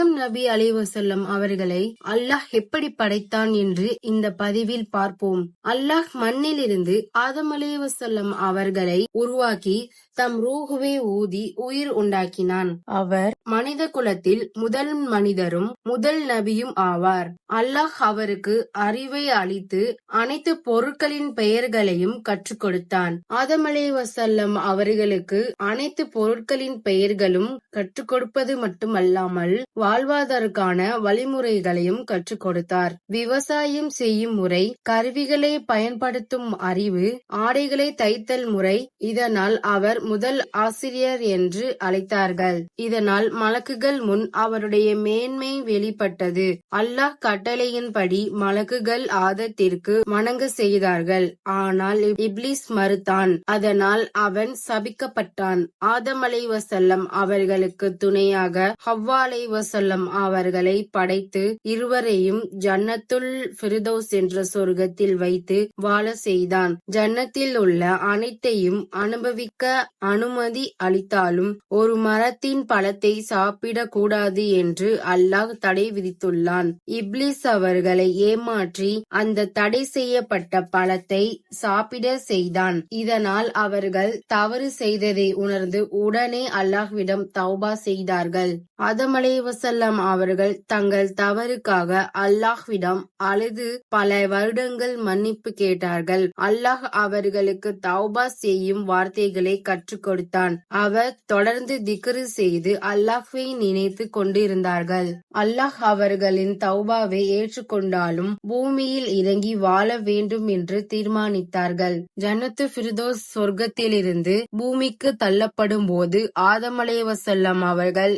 ஆதம் நபி அலைவசல்லம் அவர்களை அல்லாஹ் எப்படி படைத்தான் என்று இந்த பதிவில் பார்ப்போம். அல்லாஹ் மண்ணிலிருந்து ஆதம் அலைவசல்லம் அவர்களை உருவாக்கி தம் ரூஹுவை ஊதி உயிர் உண்டாக்கினான். அவர் மனித குலத்தில் முதல் மனிதரும் முதல் நபியும் ஆவார். அல்லாஹ் அவருக்கு அறிவை அளித்து அனைத்து பொருட்களின் பெயர்களையும் கற்றுக் கொடுத்தான். ஆதம் வசல்லம் அவர்களுக்கு அனைத்து பொருட்களின் பெயர்களும் கற்றுக் கொடுப்பது மட்டுமல்லாமல் வாழ்வதற்கான வழிமுறைகளையும் கற்றுக் கொடுத்தார். விவசாயம் செய்யும் முறை கருவிகளை பயன்படுத்தும் அறிவு ஆடைகளை தைத்தல் முறை இதனால் அவர் முதல் ஆசிரியர் என்று அழைத்தார்கள். இதனால் மலக்குகள் முன் அவருடைய மேன்மை வெளிப்பட்டது. அல்லாஹ் கட்டளையின்படி மலக்குகள் ஆதத்திற்கு வணங்க செய்தார்கள். ஆனால் இப்லிஸ் மறுத்தான். அதனால் அவன் சபிக்கப்பட்டான். ஆதம் அலை வசல்லம் அவர்களுக்கு துணையாக ஹவ்வா அலை வசல்லம் அவர்களை படைத்து இருவரையும் ஜன்னத்துல் ஃபிர்தௌஸ் என்ற சொர்க்கத்தில் வைத்து வாழ செய்தான். ஜன்னத்தில் உள்ள அனைத்தையும் அனுபவிக்க அனுமதி அளித்தாலும் ஒரு மரத்தின் பழத்தை சாப்பிடக் கூடாது என்று அல்லாஹ் தடை விதித்துள்ளான். இப்லிஸ் அவர்களை ஏமாற்றி அந்த தடை செய்யப்பட்ட பழத்தை சாப்பிட செய்தான். இதனால் அவர்கள் தவறு செய்ததை உணர்ந்து உடனே அல்லாஹ்விடம் தௌபா செய்தார்கள். அதமலை வசல்லம் அவர்கள் தங்கள் தவறுக்காக அல்லாஹ்விடம் அழுது பல வருடங்கள் மன்னிப்பு கேட்டார்கள். அல்லாஹ் அவர்களுக்கு தௌபா செய்யும் வார்த்தைகளை கற்றுக் கொடுத்தான். அவர் தொடர்ந்து திக்ரு செய்து அல்லாஹ்வை நினைத்து கொண்டிருந்தார்கள். அல்லாஹ் அவர்களின் தௌபாவை ஏற்றுக்கொண்டாலும் பூமியில் இறங்கி வாழ வேண்டும் என்று தீர்மானித்தார்கள். ஜன்னத்து ஃபிர்தோஸ் சொர்க்கத்திலிருந்து பூமிக்கு தள்ளப்படும் போது ஆதமலைவசல்லம் அவர்கள்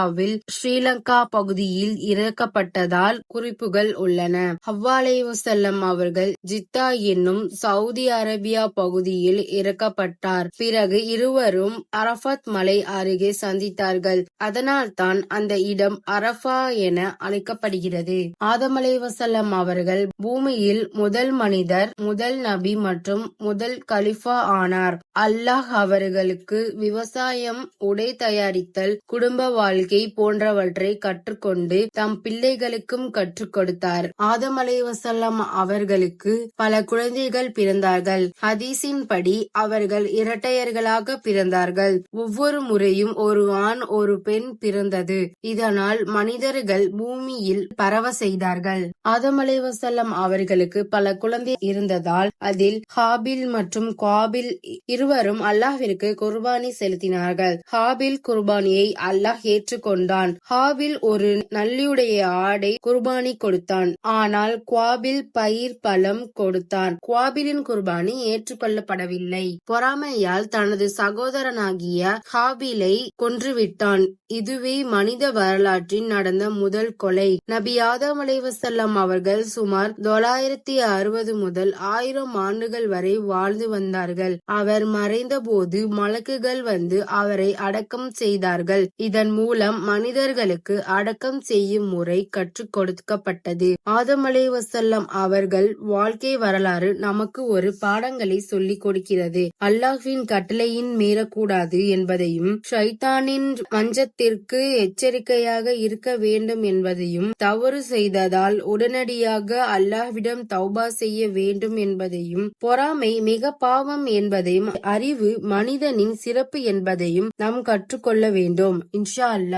இந்தியாவில் ஸ்ரீலங்கா பகுதியில் இறக்கப்பட்டதால் குறிப்புகள் உள்ளன. ஹவ்வாலேவசல்லம் அவர்கள் ஜித்தா என்னும் சவுதி அரேபியா பகுதியில் இறக்கப்பட்டார். பிறகு இருவரும் அரஃபத் மலை அருகே சந்தித்தார்கள். அதனால்தான் அந்த இடம் அரஃபா என அழைக்கப்படுகிறது. ஆதமலை வசல்லம் அவர்கள் பூமியில் முதல் மனிதர் முதல் நபி மற்றும் முதல் கலிஃபா ஆனார். அல்லாஹ் அவர்களுக்கு விவசாயம் உடை தயாரித்தல் குடும்ப வாழ்க்கை போன்றவற்றை கற்றுக்கொண்டு தம் பிள்ளைகளுக்கும் கற்றுக் கொடுத்தார். ஆதம் அலைவசல்லம் அவர்களுக்கு பல குழந்தைகள் பிறந்தார்கள். ஹதீஸின் படி அவர்கள் இரட்டையர்களாக பிறந்தார்கள். ஒவ்வொரு முறையும் ஒரு ஆண் ஒரு பெண் பிறந்தது. இதனால் மனிதர்கள் பூமியில் பரவ செய்தார்கள். ஆதம் அலைவசல்லம் அவர்களுக்கு பல குழந்தை இருந்ததால் அதில் ஹாபில் மற்றும் குவாபில் இருவரும் அல்லாஹிற்கு குர்பானி செலுத்தினார்கள். ஹாபில் குர்பானியை அல்லாஹ் ஏற்று ஏற்றுக்கொண்டான் ஹாவில் ஒரு நல்லியுடைய ஆடை குர்பானி கொடுத்தான். ஆனால் குவாபில் பயிர் பழம் கொடுத்தான். குவாபிலின் குர்பானி ஏற்றுக்கொள்ளப்படவில்லை. பொறாமையால் தனது சகோதரனாகிய ஹாபிலை கொன்றுவிட்டான். இதுவே மனித வரலாற்றில் நடந்த முதல் கொலை. நபி ஆதம் அலைவசல்லம் அவர்கள் சுமார் தொள்ளாயிரத்தி அறுபது முதல் ஆயிரம் ஆண்டுகள் வரை வாழ்ந்து வந்தார்கள். அவர் மறைந்த போது மலக்குகள் வந்து அவரை அடக்கம் செய்தார்கள். இதன் மூலம் மனிதர்களுக்கு அடக்கம் செய்யும் முறை கற்றுக் கொடுக்கப்பட்டது. ஆதமலை வசல்லம் அவர்கள் வாழ்க்கை வரலாறு நமக்கு ஒரு பாடங்களை சொல்லிக் கொடுக்கிறது. அல்லாஹின் கட்டளையின் மீறக்கூடாது என்பதையும் ஷைத்தானின் மஞ்சத்திற்கு எச்சரிக்கையாக இருக்க வேண்டும் என்பதையும் தவறு செய்ததால் உடனடியாக அல்லாஹ்விடம் தௌபா செய்ய வேண்டும் என்பதையும் பொறாமை மிக பாவம் என்பதையும் அறிவு மனிதனின் சிறப்பு என்பதையும் நாம் கற்றுக்கொள்ள வேண்டும். இன்ஷா அல்லா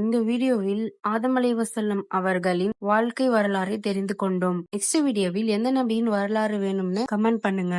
இந்த வீடியோவில் ஆதம் அலைவசல்லம் அவர்களின் வாழ்க்கை வரலாறை தெரிந்து கொண்டோம். நெக்ஸ்ட் வீடியோவில் எந்த நபியின் வரலாறு வேணும்னு கமெண்ட் பண்ணுங்க.